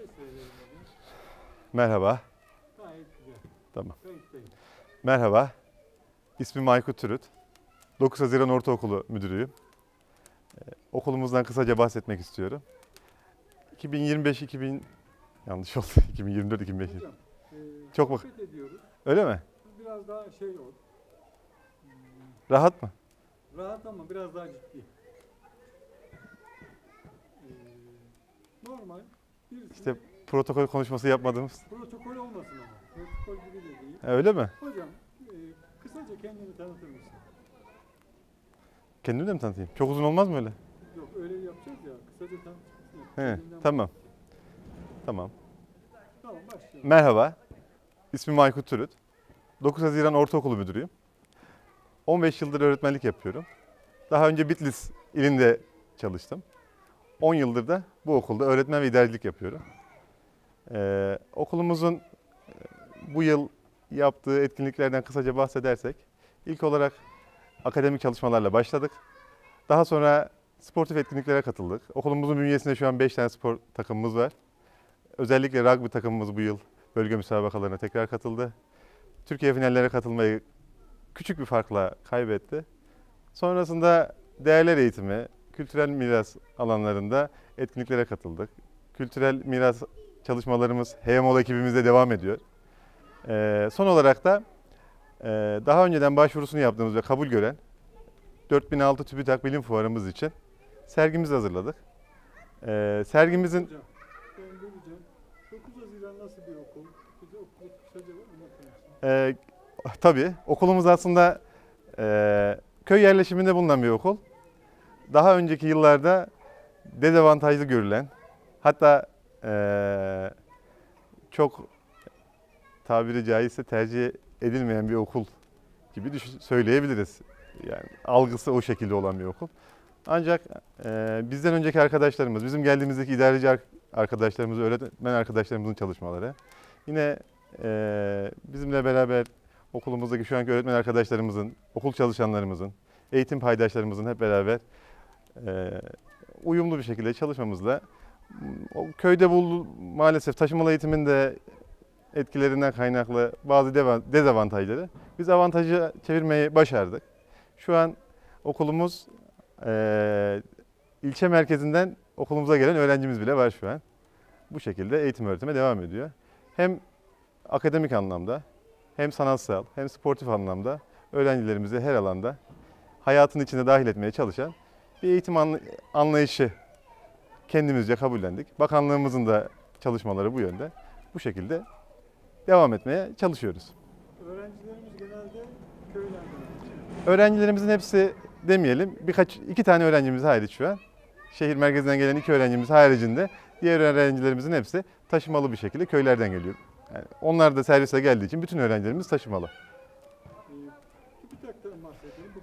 verelim hocam. Merhaba. Gayet güzel. Tamam. Kayıttayım. Merhaba. İsmim Aykut Türüt. 9 Haziran Ortaokulu müdürüyüm. Ee, okulumuzdan kısaca bahsetmek istiyorum. 2025-2000 yanlış oldu. 2024-2025. Hocam, e, Çok bak- sohbet ediyoruz. Öyle mi? Biraz daha şey ol. Rahat mı? Rahat ama biraz daha ciddi. E, normal. İşte protokol konuşması yapmadığımız. protokol olmasın ama. Protokol gibi de değil. Öyle mi? Hocam, e, kısaca kendini tanıtır mısın? Kendimi de mi tanıtayım? Çok uzun olmaz mı öyle? Yok öyle yapacağız ya. Kısaca tanıtır mısın? He, Kendinden tamam. Tamam. Tamam başlayalım. Merhaba. İsmim Aykut Türüt. 9 Haziran Ortaokulu müdürüyüm. 15 yıldır öğretmenlik yapıyorum. Daha önce Bitlis ilinde çalıştım. 10 yıldır da bu okulda öğretmen ve idarecilik yapıyorum. Ee, okulumuzun e, bu yıl yaptığı etkinliklerden kısaca bahsedersek, ilk olarak akademik çalışmalarla başladık. Daha sonra sportif etkinliklere katıldık. Okulumuzun bünyesinde şu an 5 tane spor takımımız var. Özellikle rugby takımımız bu yıl bölge müsabakalarına tekrar katıldı. Türkiye finallere katılmayı küçük bir farkla kaybetti. Sonrasında değerler eğitimi, kültürel miras alanlarında etkinliklere katıldık. Kültürel miras çalışmalarımız HMOL ekibimizde devam ediyor. Ee, son olarak da e, daha önceden başvurusunu yaptığımız ve kabul gören 4006 TÜBİTAK Bilim Fuarımız için sergimizi hazırladık. Ee, sergimizin Hocam, böleceğim. 9 Haziran nasıl bir okul? Kısaca? Ee, tabii okulumuz aslında e, köy yerleşiminde bulunan bir okul. Daha önceki yıllarda dezavantajlı görülen, hatta e, çok tabiri caizse tercih edilmeyen bir okul gibi düşün- söyleyebiliriz. Yani algısı o şekilde olan bir okul. Ancak e, bizden önceki arkadaşlarımız, bizim geldiğimizdeki idareci ar- arkadaşlarımız, öğretmen arkadaşlarımızın çalışmaları, yine ee, bizimle beraber okulumuzdaki şu anki öğretmen arkadaşlarımızın, okul çalışanlarımızın, eğitim paydaşlarımızın hep beraber e, uyumlu bir şekilde çalışmamızla o köyde buldu maalesef taşımalı eğitimin de etkilerinden kaynaklı bazı dezavantajları biz avantajı çevirmeyi başardık. Şu an okulumuz e, ilçe merkezinden okulumuza gelen öğrencimiz bile var şu an. Bu şekilde eğitim öğretime devam ediyor. Hem akademik anlamda hem sanatsal hem sportif anlamda öğrencilerimizi her alanda hayatın içine dahil etmeye çalışan bir eğitim anla- anlayışı kendimizce kabullendik. Bakanlığımızın da çalışmaları bu yönde. Bu şekilde devam etmeye çalışıyoruz. Öğrencilerimiz genelde köylerden. Öğrencilerimizin hepsi demeyelim birkaç iki tane öğrencimiz hariç şu an. Şehir merkezinden gelen iki öğrencimiz haricinde diğer öğrencilerimizin hepsi taşımalı bir şekilde köylerden geliyor. Yani onlar da servise geldiği için bütün öğrencilerimiz taşımalı.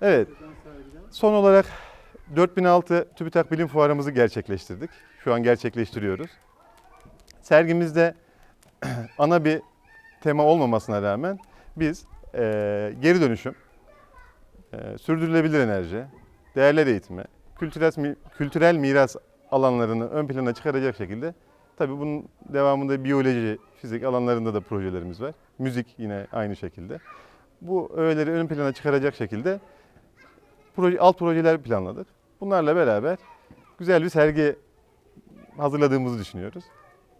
Ee, Evet. Son olarak 4006 TÜBİTAK Bilim Fuarımızı gerçekleştirdik. Şu an gerçekleştiriyoruz. Sergimizde ana bir tema olmamasına rağmen biz eee, geri dönüşüm, eee, sürdürülebilir enerji, değerler eğitimi, kültürel, kültürel miras alanlarını ön plana çıkaracak şekilde tabii bunun devamında biyoloji, fizik alanlarında da projelerimiz var. Müzik yine aynı şekilde. Bu öğeleri ön plana çıkaracak şekilde proje, alt projeler planladık. Bunlarla beraber güzel bir sergi hazırladığımızı düşünüyoruz.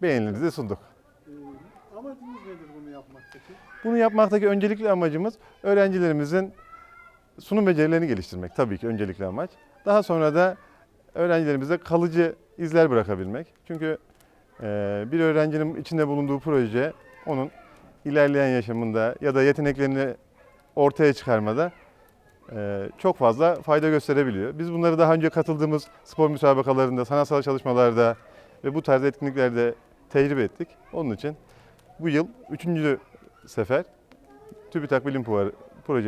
Beğenilerinizi sunduk. Ee, amacınız nedir bunu yapmaktaki? Bunu yapmaktaki öncelikli amacımız öğrencilerimizin sunum becerilerini geliştirmek tabii ki öncelikli amaç. Daha sonra da öğrencilerimize kalıcı izler bırakabilmek. Çünkü eee, bir öğrencinin içinde bulunduğu proje onun ilerleyen yaşamında ya da yeteneklerini ortaya çıkarmada çok fazla fayda gösterebiliyor. Biz bunları daha önce katıldığımız spor müsabakalarında, sanatsal çalışmalarda ve bu tarz etkinliklerde tecrübe ettik. Onun için bu yıl üçüncü sefer TÜBİTAK Bilim Fuarı projemiz